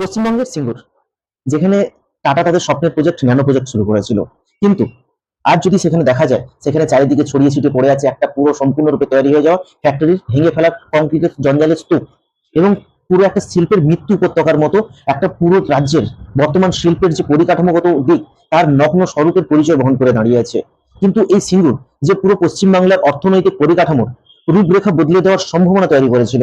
পশ্চিমবঙ্গের সিঙ্গুর, যেখানে টাটা তাদের স্বপ্নের প্রজেক্ট ন্যানো প্রজেক্ট শুরু করেছিল। কিন্তু আজ যদি সেখানে দেখা যায়, সেখানে চারিদিকে ছড়িয়ে ছিটিয়ে পড়ে আছে একটা পুরো সম্পূর্ণরূপে তৈরি হয়ে যাওয়া ফ্যাক্টরির ভেঙে ফেলা কংক্রিটের জঞ্জালের স্তূপ এবং পুরো একটা শিল্পের মৃত্যু উপত্যকার মতো একটা পুরো রাজ্যের বর্তমান শিল্পের যে পরিকাঠামোগত দিক, তার নগ্ন স্বরূপের পরিচয় বহন করে দাঁড়িয়ে আছে। কিন্তু এই সিঙ্গুর যে পুরো পশ্চিমবাংলার অর্থনৈতিক পরিকাঠামোর রূপরেখা বদলে দেওয়ার সম্ভাবনা তৈরি করেছিল,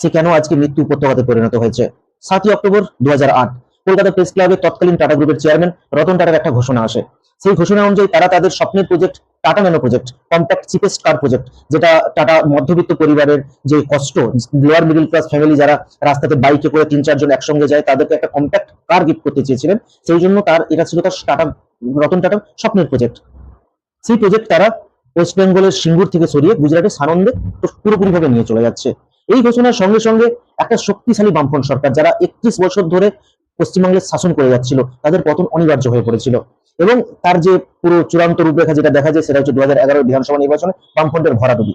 সে কেন আজকে মৃত্যু উপত্যকাতে পরিণত হয়েছে? সাতই অক্টোবর দু হাজার আট। কলকাতা প্রেস ক্লাবের তৎকালীন টাটা গ্রুপের চেয়ারম্যান রতন টাটার একটা ঘোষণা আসে। সেই ঘোষণা অনুযায়ী তারা তাদের স্বপ্নের project Tata nano project compact cheapest car project যেটা টাটা মধ্যবিত্ত পরিবারের যে কষ্ট লোয়ার মিডল ক্লাস ফ্যামিলি যারা রাস্তাতে বাইকে করে তিন চারজন একসঙ্গে যায়, তাদেরকে একটা কম্প্যাক্ট কার গিফট করতে চেয়েছিলেন। সেই জন্য তার এটা ছিল তার টাটা, রতন টাটার স্বপ্নের প্রজেক্ট সেই প্রজেক্ট তারা ওয়েস্ট বেঙ্গলের সিঙ্গুর থেকে সরিয়ে গুজরাটের সানন্দে পুরোপুরিভাবে নিয়ে চলে যাচ্ছে। এই ঘোষণার সঙ্গে সঙ্গে একটা শক্তিশালী বামফ্রন্ট সরকার যারা একত্রিশ বছর ধরে পশ্চিমবঙ্গের শাসন করে যাচ্ছিল, তাদের পতন অনিবার্য হয়ে পড়েছিল। এবং তার যে পুরো চূড়ান্ত রূপরেখা যেটা দেখা যায়, সেটা হচ্ছে দু হাজার এগারো বিধানসভা নির্বাচনে বামফ্রন্টের ভরাডুবি।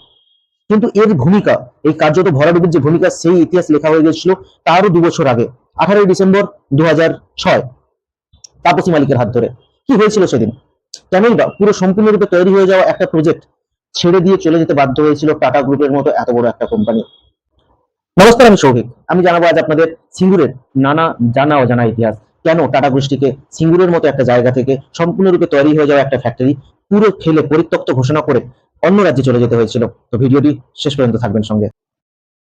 কিন্তু এর ভূমিকা, এই কার্যত ভরাডুবির যে ভূমিকা, সেই ইতিহাস লেখা হয়ে গেছিল তারও দু বছর আগে, আঠারোই ডিসেম্বর দু হাজার ছয় মালিকের হাত ধরে। কি হয়েছিল সেদিন? কেনই বা? পুরো সম্পূর্ণরূপে তৈরি হয়ে যাওয়া একটা প্রজেক্ট ছেড়ে দিয়ে চলে যেতে বাধ্য হয়েছিল টাটা গ্রুপের মতো এত বড় একটা কোম্পানি নমস্কার, আমি সৌভিক আমি জানাব আজ আপনাদের সিঙ্গুরের নানা জানা অজানা ইতিহাস। কেন টাটা গোষ্ঠীকে সিঙ্গুরের মতো একটা জায়গা থেকে সম্পূর্ণরূপে তৈরি হয়ে যাওয়া একটা ফ্যাক্টরি পুরো ফেলে পরিত্যক্ত ঘোষণা করে অন্য রাজ্যে চলে যেতে হয়েছিল? তো ভিডিওটি শেষ পর্যন্ত থাকবেন সঙ্গে।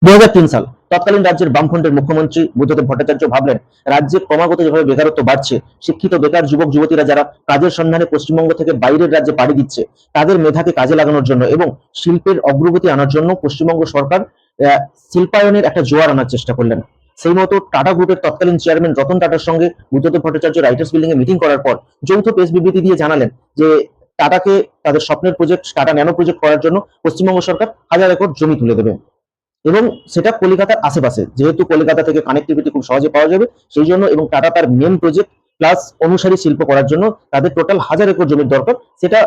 দু সাল, তৎকালীন রাজ্যের বামফ্রন্টের মুখ্যমন্ত্রী বুদ্ধদেব ভট্টাচার্য ভাবলেন, রাজ্যে ক্রমাগত যেভাবে বেকারত্ব বাড়ছে, শিক্ষিত বেকার যুবক যুবতীরা যারা কাজের সন্ধানে পশ্চিমবঙ্গ থেকে বাইরের রাজ্যে পাড়ি দিচ্ছে, তাদের মেধাকে কাজে লাগানোর জন্য এবং শিল্পের অগ্রগতি আনার জন্য পশ্চিমবঙ্গ সরকার শিল্পায়নের একটা জোয়ার আনার চেষ্টা করলেন। সেই মতো টাটা গ্রুপের তৎকালীন চেয়ারম্যান রতন টাটার সঙ্গে বুদ্ধদেব ভট্টাচার্য রাইটার্স বিল্ডিং এ মিটিং করার পর যৌথ প্রেস বিবৃতি দিয়ে জানালেন যে, টাটাকে তাদের স্বপ্নের প্রজেক্ট টাটা ন্যানো প্রজেক্ট করার জন্য পশ্চিমবঙ্গ সরকার হাজার একর জমি তুলে দেবে। এবং সেটা কলকাতার আশেপাশে, যেহেতু কলকাতা থেকে কানেক্টিভিটি খুব সহজে পাওয়া যাবে, সেই জন্য এবং টাটা তার মেন প্রজেক্ট প্লাস অনুসারী শিল্প করার জন্য তাদের টোটাল হাজার একর জমির দরকার। সেটা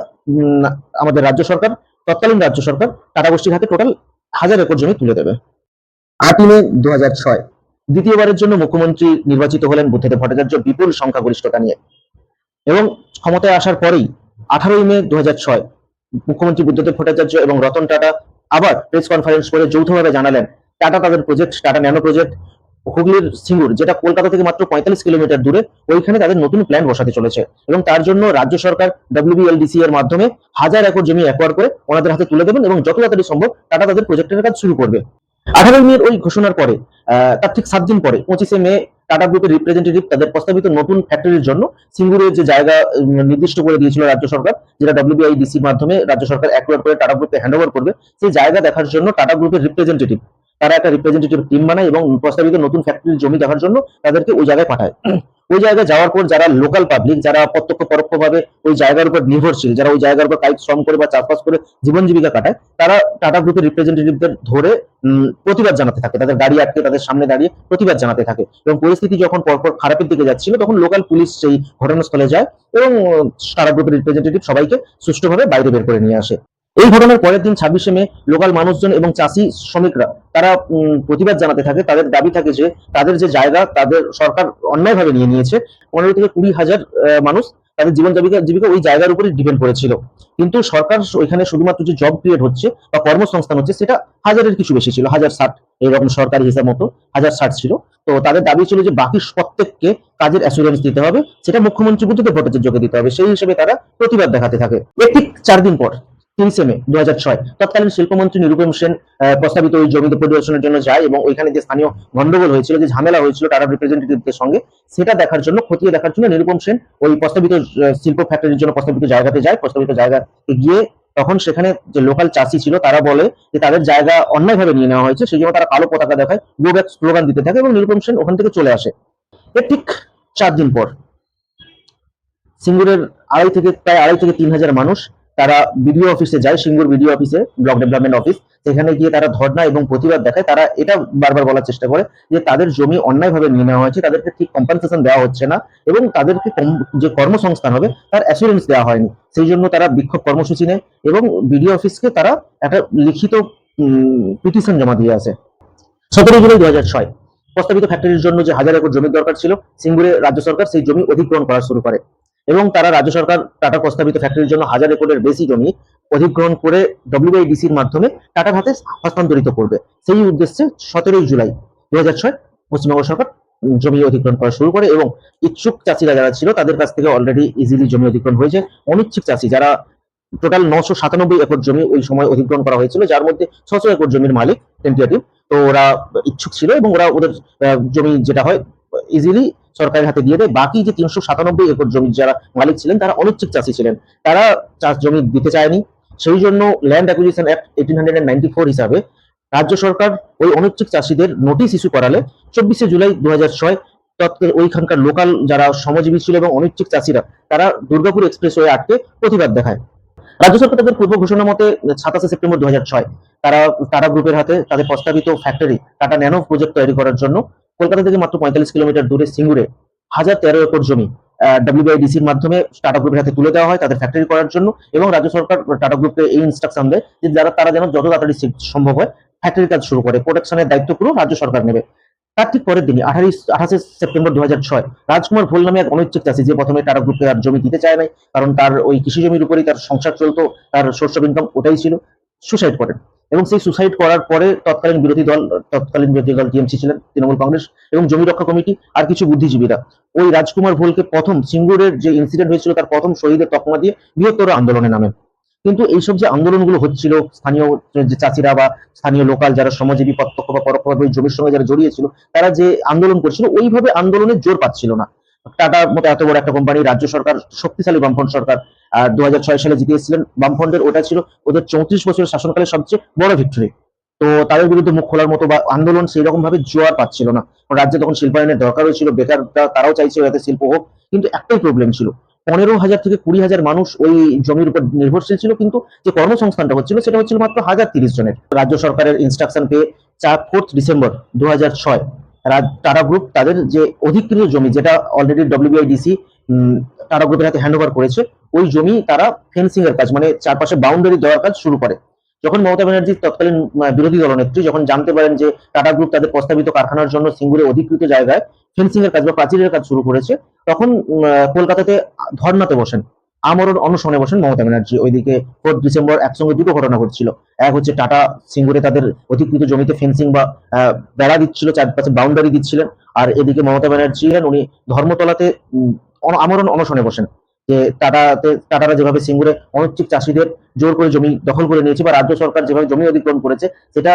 আমাদের রাজ্য সরকার, তৎকালীন রাজ্য সরকার, টাটা গোষ্ঠীর হাতে টোটাল হাজার একর জমি তুলে দেবে। আটই মে দু দ্বিতীয়বারের জন্য মুখ্যমন্ত্রী নির্বাচিত হলেন বুদ্ধদেব ভট্টাচার্য বিপুল সংখ্যাগরিষ্ঠতা নিয়ে। এবং ক্ষমতায় আসার পরেই আঠারোই মে দু ছয় মুখ্যমন্ত্রী বুদ্ধদেব ভট্টাচার্য এবং রতন টাটা আবার প্রেস কনফারেন্স করে যৌথভাবে জানালেন টাটা তাদের প্রজেক্ট টাটা ন্যানো প্রজেক্ট হুগলির সিঙ্গুর, যেটা কলকাতা থেকে মাত্র পঁয়তাল্লিশ কিলোমিটার দূরে, ওইখানে তাদের নতুন প্ল্যান বসাতে চলেছে। এবং তার জন্য রাজ্য সরকার ডব্লিউবিএলডিসি এর মাধ্যমে হাজার একর জমি অ্যাকোয়ার করে ওনাদের হাতে তুলে দেবেন এবং যত তাড়াতাড়ি সম্ভব টাটা তাদের প্রজেক্টের কাজ শুরু করবে। আঠারোই মেয়ের ওই ঘোষণার পরে তার ঠিক সাত দিন পরে, পঁচিশে মে টাটা গ্রুপের রিপ্রেজেন্টেটিভ তাদের প্রস্তাবিত নতুন ফ্যাক্টরির জন্য সিঙ্গুরের যে জায়গা নির্দিষ্ট করে দিয়েছিল রাজ্য সরকার, যেটা ডব্লিউবিআইডিসির মাধ্যমে রাজ্য সরকার অ্যাকোয়ার করে টাটা গ্রুপে হ্যান্ড করবে, সেই জায়গা দেখার জন্য টাটা গ্রুপের রিপ্রেজেন্টেটিভ তারা একটা রিপ্রেজেন্টেটিভ টিম বানায় এবং প্রস্তাবিত নতুন ফ্যাক্টরির জমি দেখার জন্য তাদেরকে ওই জায়গায় পাঠায়। ওই জায়গায় যাওয়ার পর যারা লোকাল পাবলিক যারা প্রত্যক্ষ পরোক্ষভাবে ওই জায়গার উপর নির্ভরশীল, যারা ওই জায়গার উপর কায়িক শ্রম করে বা চাষবাস করে জীবন জীবিকা কাটায়, তারা টাটা গ্রুপের রিপ্রেজেন্টেটিভদের ধরে প্রতিবাদ জানাতে থাকে। তাদের গাড়ি আটকে, তাদের সামনে দাঁড়িয়ে প্রতিবাদ জানাতে থাকে। এবং পরিস্থিতি যখন পরপর খারাপের দিকে যাচ্ছিল, তখন লোকাল পুলিশ সেই ঘটনাস্থলে যায় এবং টাটা গ্রুপের রিপ্রেজেন্টেটিভ সবাইকে সুষ্ঠুভাবে বাইরে বের করে নিয়ে আসে। এই ঘটনার পরের দিন ছাব্বিশে মে লোকাল মানুষজন এবং চাষি শ্রমিকরা, তারা প্রতিবাদ জানাতে থাকে, তাদের দাবি থাকে যে তাদের যে জায়গা, তাদের সরকার অন্যায়ভাবে নিয়ে নিয়েছে। পনেরো থেকে কুড়ি হাজার মানুষ তাদের জীবন জীবিকা জীবিকা ওই জায়গার উপরে ডিপেন্ড করেছিল। কিন্তু সরকার ওইখানে শুধুমাত্র যে জব ক্রিয়েট হচ্ছে বা কর্মসংস্থান হচ্ছে, সেটা হাজারের কিছু বেশি ছিল, হাজার ষাট, এরকম সরকারি হিসাব মতো, হাজার ষাট ছিল। তো তাদের দাবি ছিল যে বাকি প্রত্যেককে কাজের অ্যাসুরেন্স দিতে হবে, সেটা মুখ্যমন্ত্রী বুদ্ধদেব ভট্টাচার্যকে দিতে হবে। সেই হিসেবে তারা প্রতিবাদ দেখাতে থাকে। এর ঠিক চার দিন পর তিরিশে মে দু ছয়। তৎকালীন শিল্পমন্ত্রী নিরুপম সেন প্রস্তাবিত ওই জমিতে পরিদর্শনের জন্য যায় এবং ওইখানে যে স্থানীয় গন্ডগোল হয়েছিল, যে ঝামেলা হয়েছিল টাটা রিপ্রেজেন্টেটিভদের সঙ্গে, সেটা দেখার জন্য, খতিয়ে দেখার জন্য নিরুপম সেন ওই প্রস্তাবিত শিল্প ফ্যাক্টরির জন্য প্রস্তাবিত জায়গাতে যায়, প্রস্তাবিত জায়গাতে গিয়ে তখন সেখানে যে লোকাল চাষি ছিল, তারা বলে যে তাদের জায়গা অন্যায়ভাবে নিয়ে নেওয়া হয়েছে সেই জন্য তারা কালো পতাকা দেখায় গো ব্যাক স্লোগান দিতে থাকে এবং নিরুপম সেন ওখান থেকে চলে আসে। এর ঠিক চার দিন পর, সিঙ্গুরের আড়াই থেকে, প্রায় আড়াই থেকে তিন হাজার মানুষ তারা বিডিও অফিসে যায়, সিঙ্গুর বিডিও অফিসে ব্লক ডেভেলপমেন্ট অফিস সেখানে গিয়ে তারা ধর্ণা এবং প্রতিবাদ দেখায়। তারা এটা বারবার বলার চেষ্টা করে যে তাদের জমি অন্যায়ভাবে নিয়ে নেওয়া হয়েছে, তাদেরকে ঠিক কম্পেনসেশন দেওয়া হচ্ছে না এবং তাদেরকে যে কর্মসংস্থান হবে তার অ্যাসুরেন্স দেওয়া হয়নি। সেই জন্য তারা বিক্ষোভ কর্মসূচি নেয় এবং বিডিও অফিসকে তারা একটা লিখিত পিটিশন জমা দিয়ে আসে। সতেরো জুলাই দু হাজার ছয়, প্রস্তাবিত ফ্যাক্টরির জন্য যে হাজার একর জমির দরকার ছিল, সিঙ্গুরে রাজ্য সরকার সেই জমি অধিগ্রহণ করা শুরু করে। এবং তারা রাজ্য সরকার টাটা প্রস্তাবিত ফ্যাক্টরির জন্য হাজার একরের বেশি জমি অধিগ্রহণ করে ডব্লিউআইডিসির মাধ্যমে টাটার হাতে হস্তান্তরিত করবে। সেই উদ্দেশ্যে সতেরোই জুলাই দু হাজার ছয় পশ্চিমবঙ্গ সরকার জমি অধিগ্রহণ করা শুরু করে এবং ইচ্ছুক চাষিরা যারা ছিল তাদের কাছ থেকে অলরেডি ইজিলি জমি অধিগ্রহণ হয়েছে। অনিচ্ছুক চাষি যারা টোটাল নশো সাতানব্বই একর জমি ওই সময় অধিগ্রহণ করা হয়েছিল, যার মধ্যে ছশো একর জমির মালিক টেন্টিয়াটিভ তো ওরা ইচ্ছুক ছিল এবং ওরা ওদের জমি যেটা হয় ইজিলি সরকারের হাতে দিয়ে দেয়। বাকি যে তিনশো সাতানব্বই একর জমি যারা মালিক ছিলেন, তারা অনিচ্ছুক চাষি ছিলেন। তারা চাষ জমি দিতে চায়নি। সেই জন্য land acquisition act eighteen hundred ninety four হিসাবে রাজ্য সরকার ওই অনিচ্ছুক চাষিদের নোটিশ ইস্যু করালে চব্বিশে জুলাই দু হাজার ছয় ওইখানকার লোকাল যারা শ্রমজীবী ছিল এবং অনিচ্ছুক চাষিরা, তারা দুর্গাপুর এক্সপ্রেসওয়ে আটকে প্রতিবাদ দেখায়। রাজ্য সরকার তাদের পূর্ব ঘোষণা মতে সাতাশে সেপ্টেম্বর দু হাজার ছয় তারা টাটা গ্রুপের হাতে তাদের প্রস্তাবিত ফ্যাক্টরি টাটা ন্যানো প্রজেক্ট তৈরি করার জন্য কলকাতা থেকে মাত্র পঁয়তাল্লিশ কিলোমিটার দূরে সিঙ্গুরে হাজার তেরো একর জমি ডব্লিউআইডিসির মাধ্যমে টাটা গ্রুপের হাতে তুলে দেওয়া হয় তাদের ফ্যাক্টরি করার জন্য এবং রাজ্য সরকার টাটা গ্রুপকে এই ইনস্ট্রাকশন দেয় যে যারা, তারা যেন যত তাড়াতাড়ি সম্ভব হয় ফ্যাক্টরির কাজ শুরু করে। প্রোটেকশনের দায়িত্ব পুরো রাজ্য সরকার নেবে। তার ঠিক পরের দিনই আঠাশ আঠাশে সেপ্টেম্বর দু ছয়, রাজকুমার ভোল নামে এক অনিচ্ছুক চাষি যে প্রথমে টাটা গ্রুপকে আর জমি দিতে চায় নাই, কারণ তার ওই কৃষি জমির উপরেই তার সংসার চলতো, তার সোর্স অফ ইনকাম ওটাই ছিল সুসাইড করেন। এবং সেই সুসাইড করার পরে তৎকালীন বিরোধী দল, তৎকালীন বিরোধী দল টিএমসি ছিলেন, তৃণমূল কংগ্রেস এবং জমি রক্ষা কমিটি আর কিছু বুদ্ধিজীবীরা। ওই রাজকুমার ভোলকে প্রথম সিঙ্গুরের যে ইনসিডেন্ট হয়েছিল তার প্রথম শহীদের তকমা দিয়ে বৃহত্তর আন্দোলনে নামেন। কিন্তু এইসব যে আন্দোলনগুলো হচ্ছিল, স্থানীয় যে চাষিরা বা স্থানীয় লোকাল যারা শ্রমজীবী, প্রত্যক্ষ বা পরোক্ষভাবে জমির সঙ্গে যারা জড়িয়েছিল তারা যে আন্দোলন করছিল, ওইভাবে আন্দোলনের জোর পাচ্ছিল না। টাটার মতো এত বড় একটা কোম্পানি রাজ্য সরকার, শক্তিশালী বামফ্রন্ট সরকার দু সালে জিতে এসেছিলেন। বামফ্রন্টের ওটা ছিল ওদের চৌত্রিশ বছরের শাসনকালের সবচেয়ে বড় ভিক্টরি তো তাদের বিরুদ্ধে মুখ খোলার মতো বা আন্দোলন সেই রকম ভাবে জোয়ার পাচ্ছিল না। রাজ্যে তখন শিল্পায়নের দরকার ছিল বেকার তারাও চাইছে যাতে শিল্প হোক, কিন্তু একটাই প্রবলেম ছিল। পনেরো হাজার থেকে কুড়ি হাজার মানুষ ওই জমির উপর নির্ভরশীল ছিল, কিন্তু যে কর্মসংস্থানটা হচ্ছিল সেটা হচ্ছিল মাত্র হাজার তিরিশ জনের। রাজ্য সরকারের ইনস্ট্রাকশন পেয়ে, চার ফোর্থ ডিসেম্বর দু ছয় টাটা গ্রুপ তাদের যে অধিকৃত জমি যেটা অলরেডি ডব্লিউবিআইডিসি টাটা গ্রুপের হাতে হ্যান্ড ওভার করেছে, ওই জমি তারা ফেন্সিং এর কাজ মানে চারপাশে বাউন্ডারি দেওয়ার কাজ শুরু করে। যখন মমতা ব্যানার্জি তৎকালীন বিরোধী দলনেত্রী যখন জানতে পারেন যে টাটা গ্রুপ তাদের প্রস্তাবিত কারখানার জন্য সিঙ্গুরে অধিকৃত জায়গায় ফেন্সিং এর কাজ বা প্রাচীরের কাজ শুরু করেছে, তখন কলকাতাতে ধর্নাতে বসেন। আমরণ অনশনে বসেন মমতা ব্যানার্জি। ওইদিকে ফোর্থ ডিসেম্বর একসঙ্গে দুটো ঘটনা ঘটছিল। এক হচ্ছে টাটা সিঙ্গুরে তাদের অধিকৃত জমিতে ফেন্সিং বা বেড়া দিচ্ছিল, চারপাশে বাউন্ডারি দিচ্ছিলেন। আর এদিকে মমতা ব্যানার্জি উনি ধর্মতলাতে আমরণ অনশনে বসেন। যে টাটাতে, টাটারা যেভাবে সিঙ্গুরে অনিচ্ছুক চাষীদের জোর করে জমি দখল করে নিয়েছে বা রাজ্য সরকার যেভাবে জমি অধিগ্রহণ করেছে, সেটা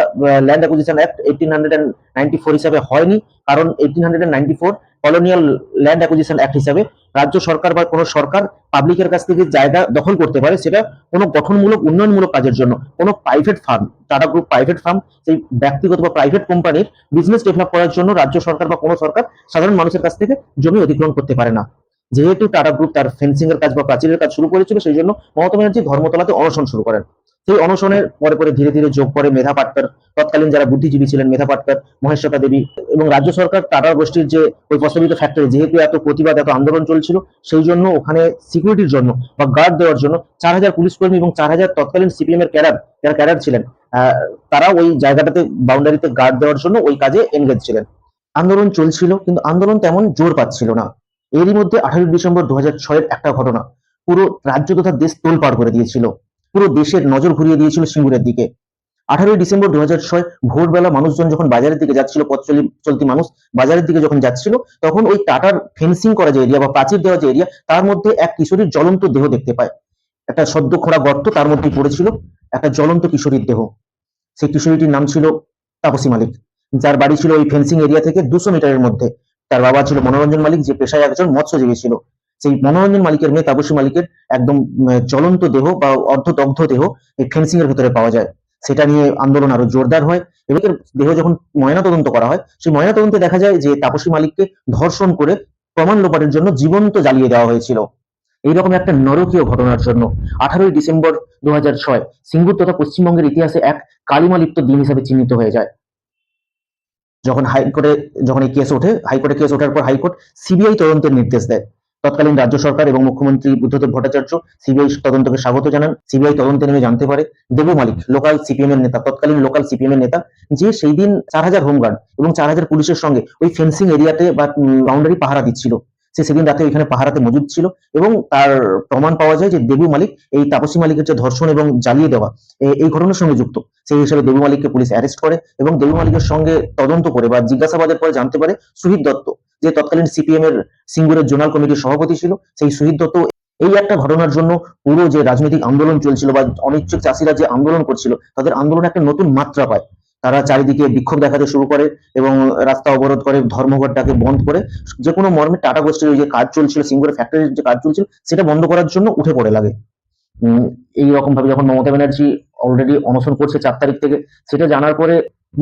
land acquisition act eighteen hundred and ninety four হিসাবে হয়নি। কারণ eighteen hundred ninety four colonial land acquisition act হিসাবে রাজ্য সরকার বা কোনো সরকার পাবলিকের কাছ থেকে জায়গা দখল করতে পারে, সেটা কোনো গঠনমূলক, উন্নয়নমূলক কাজের জন্য। কোনো private firm Tata group private firm সেই ব্যক্তিগত বা প্রাইভেট কোম্পানির বিজনেস ডেভেলপ করার জন্য রাজ্য সরকার বা কোনো সরকার সাধারণ মানুষের কাছ থেকে জমি অধিগ্রহণ করতে পারে না। যেহেতু টাটা গ্রুপ তার ফেন্সিং এর কাজ বা প্রাচীরের কাজ শুরু করেছিল, সেই জন্য মমতা ব্যানার্জি ধর্মতলাতে অনশন শুরু করেন। সেই অনশনের পরে পরে ধীরে ধীরে যোগ করে মেধা পাটকার, তৎকালীন যারা বুদ্ধিজীবী ছিলেন মেধা পাটকার মহেশ্বতা দেবী এবং রাজ্য সরকার টাটার গোষ্ঠীর যে ওই প্রস্তাবিত ফ্যাক্টরি যেহেতু এত প্রতিবাদ, এত আন্দোলন চলছিল, সেই জন্য ওখানে সিকিউরিটির জন্য বা গার্ড দেওয়ার জন্য চার হাজার পুলিশ কর্মী এবং চার হাজার তৎকালীন সিপিএম এর ক্যাডার যারা ক্যাডার ছিলেন তারা ওই জায়গাটাতে বাউন্ডারিতে গার্ড দেওয়ার জন্য ওই কাজে এনগেজ ছিলেন। আন্দোলন চলছিল, কিন্তু আন্দোলন তেমন জোর পাচ্ছিল না। এরই মধ্যে আঠারোই ডিসেম্বর দু হাজার একটা ঘটনা। পুরো রাজ্য তথা দেশ তোলপাড় করে দিয়েছিল। পুরো দেশের নজর ঘুরিয়ে দিয়েছিল সিঙ্গুরের দিকে। আঠারোই ডিসেম্বর দু হাজার ছয় ভোরবেলা মানুষজন যখন বাজারের দিকে যাচ্ছিল, পথ চলি- চলতি মানুষ বাজারের দিকে যখন যাচ্ছিল, তখন ওই টাটার ফেন্সিং করা যে এরিয়া বা প্রাচীর দেওয়া যে এরিয়া তার মধ্যে এক কিশোরীর জ্বলন্ত দেহ দেখতে পায়। একটা সদ্য খোঁড়া গর্ত তার মধ্যেই পড়েছিল, একটা জ্বলন্ত কিশোরীর দেহ। সেই কিশোরীটির নাম ছিল তাপসী মালিক, যার বাড়ি ছিল ওই ফেন্সিং এরিয়া থেকে দুশো মিটারের মধ্যে। তার বাবা ছিল মনোরঞ্জন মালিক, যে পেশায় একজন মৎস্যজীবী ছিল। সেই মনোরঞ্জন মালিকের মেয়ে তাপসী মালিকের একদম জ্বলন্ত দেহ বা অর্ধদগ্ধ দেহ এই ফেন্সিং এর ভিতরে পাওয়া যায়। সেটা নিয়ে আন্দোলন আরও জোরদার হয় এবং দেহ যখন ময়নাতদন্ত করা হয়, সেই ময়না ময়নাতদন্তে দেখা যায় যে তাপসী মালিককে ধর্ষণ করে প্রমাণ লোপাটের জন্য জীবন্ত জ্বালিয়ে দেওয়া হয়েছিল। এইরকম একটা নরকীয় ঘটনার জন্য। আঠারোই ডিসেম্বর দু হাজার ছয়, সিঙ্গুর তথা পশ্চিমবঙ্গের ইতিহাসে এক কালিমালিপ্ত দিন হিসাবে চিহ্নিত হয়ে যায়। যখন হাইকোর্টে যখন এই কেস ওঠে হাইকোর্টে কেস ওঠার পর হাইকোর্ট সিবিআই তদন্তের নির্দেশ দেয়। তৎকালীন রাজ্য সরকার এবং মুখ্যমন্ত্রী বুদ্ধদেব ভট্টাচার্য সিবিআই তদন্তকে স্বাগত জানান। সিবিআই তদন্তে নেমে জানতে পারে, দেবু মালিক লোকাল সিপিএম এর নেতা, তৎকালীন লোকাল সিপিএম এর নেতা, যে সেই দিন চার হাজার হোমগার্ড এবং চার হাজার পুলিশের সঙ্গে ওই ফেন্সিং এরিয়াতে বা বাউন্ডারি পাহারা দিচ্ছিল। সে সেদিন রাতে ওইখানে পাহারাতে মজুদ ছিল এবং তার প্রমাণ পাওয়া যায় যে দেবু মালিক, এই তাপসী মালিকের যে ধর্ষণ এবং জ্বালিয়ে দেওয়া এই ঘটনার সঙ্গে যুক্ত। সেই হিসাবে দেবু মালিককে পুলিশ অ্যারেস্ট করে এবং দেবু মালিকের সঙ্গে তদন্ত করে বা জিজ্ঞাসাবাদের পরে জানতে পারে সুহিত দত্ত, যে তৎকালীন সিপিএম এর সিঙ্গুরের জোনাল কমিটির সভাপতি ছিল, সেই সুহিত দত্ত এই একটা ঘটনার জন্য পুরো যে রাজনৈতিক আন্দোলন চলছিল বা অনিচ্ছুক চাষিরা যে আন্দোলন করছিল, তাদের আন্দোলন একটা নতুন মাত্রা পায়। তারা চারিদিকে বিক্ষোভ দেখাতে শুরু করে এবং রাস্তা অবরোধ করে ধর্মঘটটাকে বন্ধ করে যে কোনো মর্মে টাটা গোষ্ঠীর ওই যে কাজ চলছিল সিঙ্গুরের ফ্যাক্টরির যে কাজ চলছিল সেটা বন্ধ করার জন্য উঠে পড়ে লাগে। উম, এই রকম ভাবে যখন মমতা ব্যানার্জি অলরেডি অনশন করছে চার তারিখ থেকে সেটা জানার পরে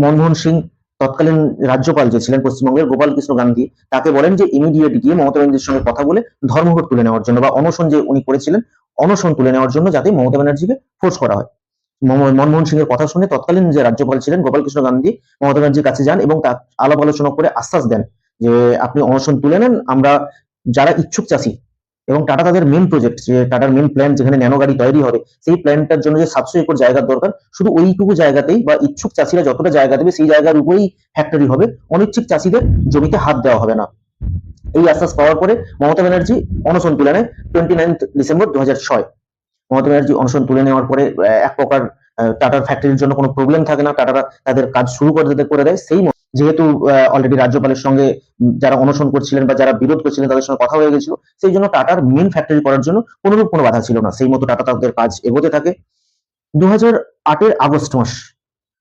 মনমোহন সিং তৎকালীন রাজ্যপাল যে ছিলেন পশ্চিমবঙ্গের গোপাল কৃষ্ণ গান্ধী তাকে বলেন যে ইমিডিয়েট গিয়ে মমতা ব্যানার্জির সঙ্গে কথা বলে ধর্মঘট তুলে নেওয়ার জন্য বা অনশন যে উনি করেছিলেন অনশন তুলে নেওয়ার জন্য যাতে মমতা ব্যানার্জিকে ফোর্স করা হয়। মনমোহন সিং এর কথা শুনে তৎকালীন যে রাজ্যপাল ছিলেন গোপালকৃষ্ণ গান্ধী মমতা ব্যানার্জির কাছে যান এবং তার আলাপ আলোচনা করে আশ্বাস দেন যে আপনি অনশন তুলে নেন, আমরা যারা ইচ্ছুক চাষি এবং টাটা তাদের মেন প্রজেক্ট যে টাটার মেন প্ল্যান যেখানে ন্যানো গাড়ি তৈরি হবে, সেই প্ল্যানটার জন্য যে সাতশো একর জায়গার দরকার, শুধু ওইটুকু জায়গাতেই বা ইচ্ছুক চাষিরা যতটা জায়গা দেবে সেই জায়গার উপরেই ফ্যাক্টরি হবে, অনিচ্ছুক চাষিদের জমিতে হাত দেওয়া হবে না। এই আশ্বাস পাওয়ার পরে মমতা ব্যানার্জি অনশন তুলে নেয় টোয়েন্টি নাইন্থ ডিসেম্বর দু হাজার ছয়। মমতা ব্যানার্জি অনশন তুলে নেওয়ার পরে এক প্রকার টাটার ফ্যাক্টরির জন্য কোনো প্রবলেম থাকে না, টাটারা তাদের কাজ শুরু করে করে দেয়। সেই যেহেতু অলরেডি রাজ্যপালের সঙ্গে যারা অনশন করছিলেন বা যারা বিরোধ করছিলেন, তাদের সঙ্গে কথা হয়ে গেছিল। সেই জন্য টাটার মেন ফ্যাক্টরি করার জন্য কোনোরূপ কোনো বাধা ছিল না। সেই মতো টাটা তাদের কাজ এগোতে থাকে। দু হাজার আগস্ট মাস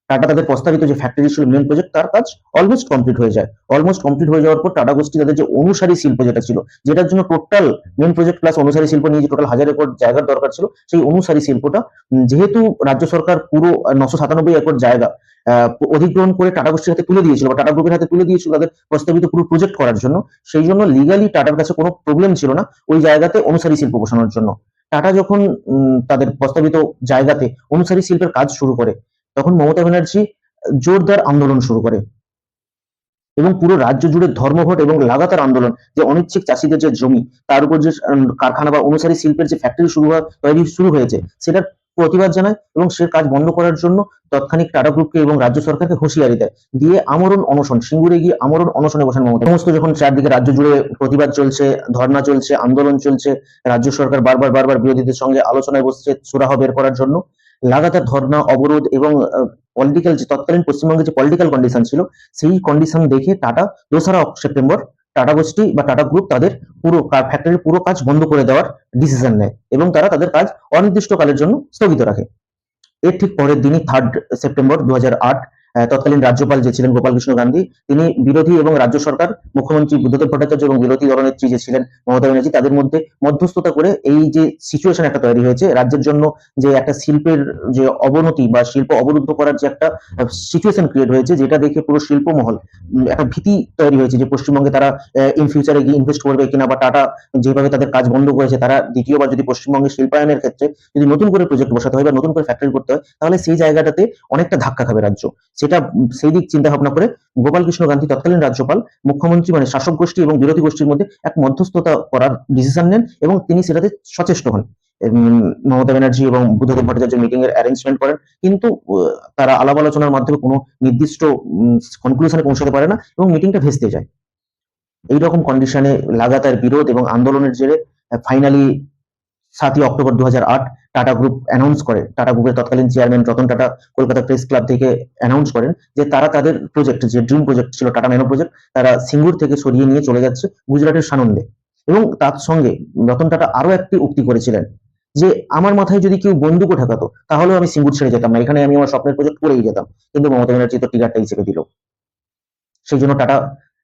টাটা তাদের প্রস্তাবিত যে ফ্যাক্টরি ছিল মেন প্রজেক্ট তার কাজ অলমোস্ট কমপ্লিট হয়ে যায়। অলমোস্ট কমপ্লিট হয়ে যাওয়ার পর টাটা গোষ্ঠী তাদের যে অনুসারী শিল্প যেটা ছিল, যেটার জন্য টোটাল মেন প্রজেক্ট প্লাস অনুসারী শিল্প নিয়ে যে টোটাল হাজার একর জায়গার দরকার ছিল, সেই অনুসারী শিল্পটা যেহেতু রাজ্য সরকার পুরো নশো সাতানব্বই একর জায়গা অধিগ্রহণ করে টাটা গোষ্ঠীর হাতে তুলে দিয়েছিল বা টাটা গ্রুপের হাতে তুলে দিয়েছিল তাদের প্রস্তাবিত পুরো প্রজেক্ট করার জন্য, সেই জন্য লিগালি টাটার কাছে কোনো প্রবলেম ছিল না ওই জায়গাতে অনুসারী শিল্প বসানোর জন্য। টাটা যখন তাদের প্রস্তাবিত জায়গাতে অনুসারী শিল্পের কাজ শুরু করে তখন মমতা ব্যানার্জি জোরদার আন্দোলন শুরু করে। এবং পুরো রাজ্য জুড়ে ধর্মঘট এবং লাগাতার আন্দোলন, যে অনিচ্ছিক চাষিদের যে জমি, তার উপর যে কারখানা বা অনুসারী শিল্পের যে ফ্যাক্টরি শুরু হওয়া, তৈরি শুরু হয়েছে, সেটার প্রতিবাদ জানায় এবং সে কাজ বন্ধ করার জন্য তৎক্ষণিক টাটা গ্রুপকে এবং রাজ্য সরকারকে হুঁশিয়ারি দেয়। দিয়ে আমরণ অনশন, সিঙ্গুরে গিয়ে আমরণ অনশনে বসেন মমতা। সমস্ত যখন চারদিকে রাজ্য জুড়ে প্রতিবাদ চলছে, ধর্না চলছে, আন্দোলন চলছে, রাজ্য সরকার বারবার বারবার বিরোধীদের সঙ্গে আলোচনায় বসছে, সুরাহ বের করার জন্য লাগাতার ধর্ণা, অবরোধ এবং পলিটিক্যাল যে তৎকালীন পশ্চিমবঙ্গে যে পলিটিক্যাল কন্ডিশন ছিল, সেই কন্ডিশন দেখে টাটা, দোসরা সেপ্টেম্বর টাটা গোষ্ঠী বা টাটা গ্রুপ তাদের পুরো ফ্যাক্টরির পুরো কাজ বন্ধ করে দেওয়ার ডিসিশন নেয় এবং তারা তাদের কাজ অনির্দিষ্টকালের জন্য স্থগিত রাখে। এর ঠিক পরের দিনই থার্ড সেপ্টেম্বর দু হাজার আট তৎকালীন রাজ্যপাল যে ছিলেন গোপাল কৃষ্ণ গান্ধী, তিনি বিরোধী এবং রাজ্য সরকার, মুখ্যমন্ত্রী বুদ্ধদেব ভট্টাচার্য এবং বিরোধী দলনেত্রী যে ছিলেন মমতা ব্যানার্জি, তাদের মধ্যে মধ্যস্থতা করে এই যে সিচুয়েশন একটা তৈরি হয়েছে, রাজ্যের জন্য যে একটা শিল্পের যে অবনতি বা শিল্প অবরুদ্ধ করার যে একটা সিচুয়েশন ক্রিয়েট হয়েছে, যেটা দেখে পুরো শিল্প মহল একটা ভীতি তৈরি হয়েছে যে পশ্চিমবঙ্গে তারা ইন ফিউচারে গিয়ে ইনভেস্ট করবে কিনা বা টাটা যেভাবে তাদের কাজ বন্ধ করেছে, তারা দ্বিতীয়বার যদি পশ্চিমবঙ্গে শিল্পায়নের ক্ষেত্রে যদি নতুন করে প্রজেক্ট বসাতে হয় বা নতুন করে ফ্যাক্টরি করতে হয়, তাহলে সেই জায়গাটাতে অনেকটা ধাক্কা খাবে রাজ্য। সেটা সেই দিক চিন্তা ভাবনা করে গোপাল কৃষ্ণ গান্ধী তৎকালীন রাজ্যপাল, মুখ্যমন্ত্রী মানে শাসক গোষ্ঠী এবং বিরোধী গোষ্ঠীর মধ্যে এক মধ্যস্থতা করার ডিসিশন নেন এবং তিনি সেটাতে সচেষ্ট হন। মমতা ব্যানার্জি এবং বুদ্ধদেব ভট্টাচার্য মিটিং এর অ্যারেঞ্জমেন্ট করেন। কিন্তু তারা আলাপ আলোচনার মাধ্যমে কোনো নির্দিষ্ট কনক্লুশনে পৌঁছাতে পারে না এবং মিটিংটা ভেস্তে যায়। এইরকম কন্ডিশনে লাগাতার বিরোধ এবং আন্দোলনের জেরে ফাইনালি সাতই অক্টোবর দু হাজার আট টাটা গ্রুপ অ্যানাউন্স করে। টাটা গ্রুপের তৎকালীন chairman Ratan Tata Kolkata press club থেকে অ্যানাউন্স করেন যে তারা তাদের প্রজেক্ট যে ড্রিম প্রজেক্ট ছিল টাটা ন্যানো প্রজেক্ট তারা সিঙ্গুর থেকে সরিয়ে নিয়ে চলে যাচ্ছে গুজরাটের সানন্দে। এবং তার সঙ্গে রতন টাটা আরও একটি উক্তি করেছিলেন যে, আমার মাথায় যদি কেউ বন্দুকও ঠেকাতো, তাহলেও আমি সিঙ্গুর ছেড়ে যেতাম না। এখানে আমি আমার স্বপ্নের প্রজেক্ট করেই যেতাম। কিন্তু মমতা ব্যানার্জি তো টিকারটাই চেপে দিল। সেই জন্য টাটা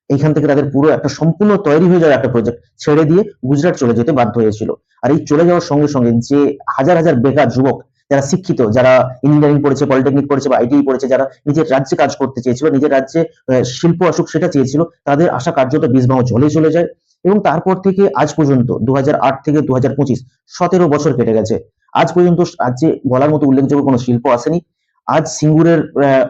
এইখান থেকে তাদের পুরো একটা সম্পূর্ণ তৈরি হয়ে যাওয়া একটা প্রজেক্ট ছেড়ে দিয়ে গুজরাট চলে যেতে বাধ্য হয়েছিল। আর এই চলে যাওয়ার সঙ্গে সঙ্গে যে হাজার হাজার বেকার যুবক, যারা শিক্ষিত, যারা ইঞ্জিনিয়ারিং পড়েছে পলিটেকনিক পড়েছে বা আইটিআই পড়েছে, যারা নিজের রাজ্যে কাজ করতে চেয়েছিল, নিজের রাজ্যে শিল্প আসুক সেটা চেয়েছিল, তাদের আশা কার্যত বীজবাহ জলে চলে যায়। এবং তারপর থেকে আজ পর্যন্ত দু থেকে দু হাজার বছর কেটে গেছে। আজ পর্যন্ত রাজ্যে বলার মতো উল্লেখযোগ্য কোনো শিল্প আসেনি। আজ সিঙ্গুরের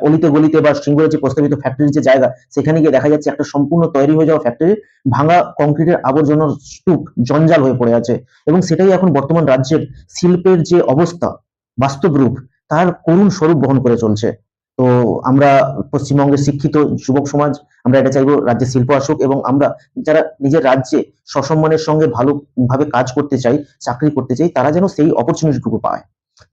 অলিতে গলিতে বা সিঙ্গুরের যে প্রস্তাবিত ফ্যাক্টরির যে জায়গা, সেখানে গিয়ে দেখা যাচ্ছে একটা সম্পূর্ণ তৈরি হয়ে যাওয়া ফ্যাক্টরি ভাঙা কংক্রিটের আবর্জনার স্তূপ জঞ্জাল হয়ে পড়ে আছে। এবং সেটাই এখন বর্তমান রাজ্যের শিল্পের যে অবস্থা, বাস্তব রূপ, তার করুণ স্বরূপ বহন করে চলছে। তো আমরা পশ্চিমবঙ্গের শিক্ষিত যুবক সমাজ, আমরা এটা চাইব রাজ্যে শিল্প আসুক এবং আমরা যারা নিজের রাজ্যে সসম্মানের সঙ্গে ভালোভাবে কাজ করতে চাই, চাকরি করতে চাই, তারা যেন সেই অপরচুনিটিটুকু পায়।